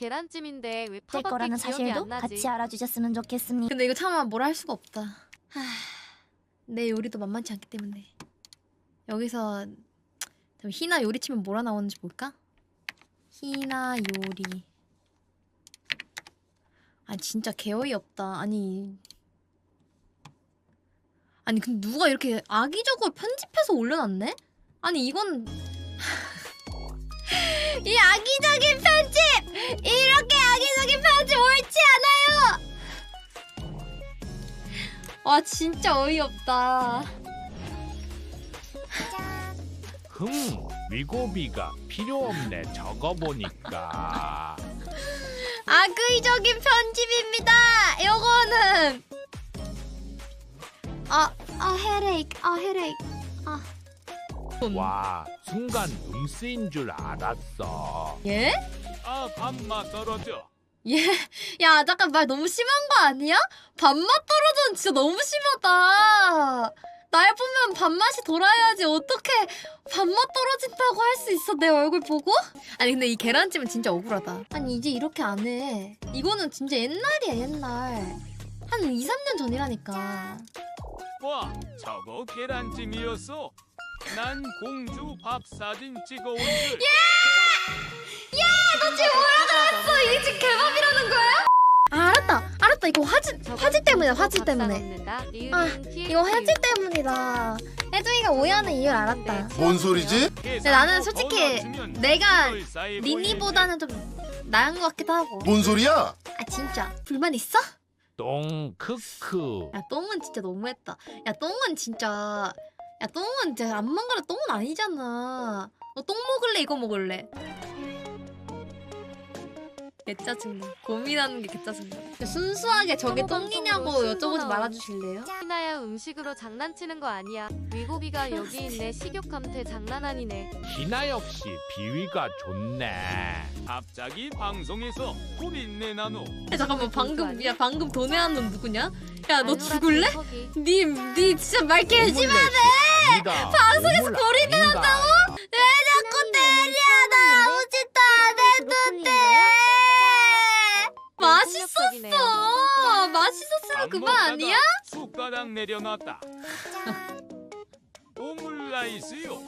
계란찜인데 왜 될 파밖에 거라는 기억이 사실도 안 나지? 같이 알아주셨으면 좋겠습니다. 근데 이거 차마 뭐라 할 수가 없다. 하... 내 요리도 만만치 않기 때문에 여기서 잠깐 희나 요리 치면 뭐라 나오는지 볼까? 희나 요리. 아 진짜 개어이 없다. 아니 아니 근데 누가 이렇게 악의적으로 편집해서 올려놨네? 아니 이건 이 악의적인 편집 이렇게 악의적인 편집 옳지 않아요. 와 진짜 어이없다. 흠, 위고비가 필요 없네. 적어보니까. 악의적인 편집입니다. 요거는 아, 아 헤레이크, 아 헤레이크. 아. 와, 순간 음스인 줄 알았어. 예? 아, 밥맛 떨어져. 예? 야 잠깐 말 너무 심한 거 아니야? 밥맛 떨어져는 진짜 너무 심하다. 날 보면 밥맛이 돌아야지 어떻게 밥맛 떨어진다고 할 수 있어 내 얼굴 보고? 아니 근데 이 계란찜은 진짜 억울하다. 아니 이제 이렇게 안 해. 이거는 진짜 옛날이야 옛날. 한 2, 3년 전이라니까. 와, 저거 계란찜이었어. 난 공주 밥 사진 찍어온 줄. 어, 이게 지금 개밥이라는 거야? 아, 알았다. 알았다. 이거 화질 화질 때문에 화질 때문에. 아, 이거 화질 때문이다. 혜정이가 오해하는 이유를 알았다. 뭔 소리지? 근데 나는 솔직히 내가 리니보다는 좀 나은 것 같기도 하고. 뭔 소리야? 아 진짜. 불만 있어? 똥, 크크. 야 똥은 진짜 너무했다. 야 똥은 진짜 야 똥은 안만 가려 똥은 아니잖아 너 똥 먹을래 이거 먹을래 개짜증나 고민하는 게 개짜증나 순수하게 저게 똥이냐고 여쭤보지 말아주실래요? 희나야 음식으로 장난치는 거 아니야. 위고비가 여기 있네. 식욕감퇴 장난 아니네. 희나 역시 비위가 좋네. 갑자기 방송에서 고민 내 나노. 야, 잠깐만 방금 야 방금 도내한 넌 누구냐? 야 너 죽을래? 턱이. 니니 진짜 말 개심하네 아니다. 방송에서 고리를 한다고? 왜 자꾸 때려 나 아무 짓도 안 했는데 맛있었어. 맛있었으면 그만 아니야? 숟가락 내려놨다. 오믈라이스요.